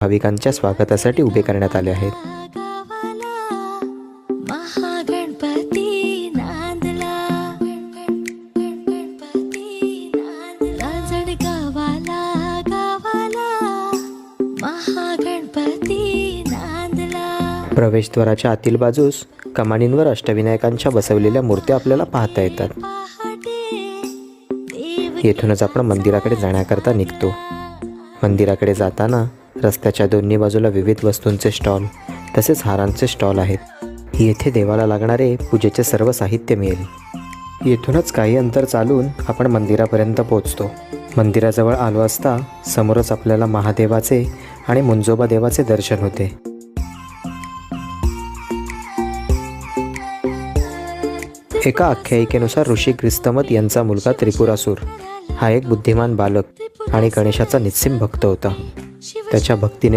भाविकांच्या स्वागतासाठी उभे करण्यात आले आहेत. प्रवेशद्वाराच्या आतील बाजूस कमानींवर अष्टविनायकांच्या बसवलेल्या मूर्त्या आपल्याला पाहता येतात. येथूनच आपण मंदिराकडे जाण्याकरता निघतो. मंदिराकडे जाताना रस्त्याच्या दोन्ही बाजूला विविध वस्तूंचे स्टॉल तसेच हारांचे स्टॉल आहेत. येथे देवाला लागणारे पूजेचे सर्व साहित्य मिळेल. येथूनच काही अंतर चालून आपण मंदिरापर्यंत पोहोचतो. मंदिराजवळ आलो असता समोरच आपल्याला महादेवाचे आणि मुंजोबा देवाचे दर्शन होते. एका आख्यायिकेनुसार ऋषी ख्रिस्तमत यांचा मुलगा त्रिपुरासूर हा एक बुद्धिमान बालक आणि गणेशाचा निस्सिम भक्त होता. त्याच्या भक्तीने